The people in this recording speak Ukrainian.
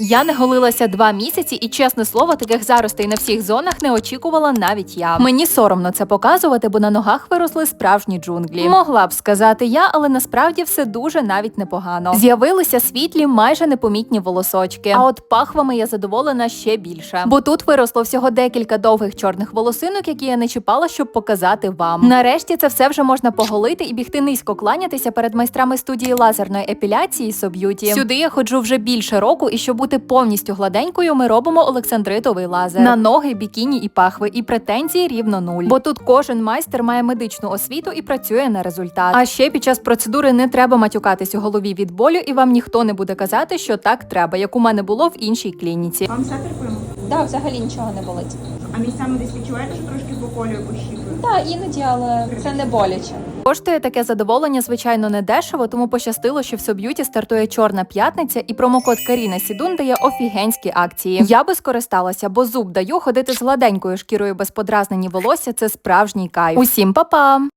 Я не голилася два місяці, і чесне слово, таких заростей на всіх зонах не очікувала навіть я. Мені соромно це показувати, бо на ногах виросли справжні джунглі. Могла б сказати я, але насправді все дуже навіть непогано. З'явилися світлі, майже непомітні волосочки. А от пахвами я задоволена ще більше. Бо тут виросло всього декілька довгих чорних волосинок, які я не чіпала, щоб показати вам. Нарешті це все вже можна поголити і бігти низько кланятися перед майстрами студії лазерної епіляції Соб'юті. Сюди я ходжу вже більше року, і щоб бути повністю гладенькою, ми робимо олександритовий лазер на ноги, бікіні і пахви, і претензії рівно нуль. Бо тут кожен майстер має медичну освіту і працює на результат. А ще під час процедури не треба матюкатись у голові від болю, і вам ніхто не буде казати, що так треба, як у мене було в іншій клініці. Вам все терпимо? Да, взагалі нічого не болить. А місцями десь відчуваєте, що трошки поколює пощіпує? Так, іноді, але це не боляче. Коштує таке задоволення, звичайно, не дешево, тому пощастило, що в Соб'юті стартує чорна п'ятниця, і промокод Каріна Сідун дає офігенські акції. Я би скористалася, бо зуб даю ходити з гладенькою шкірою без подразнені волосся. Це справжній кайф. Усім па-па!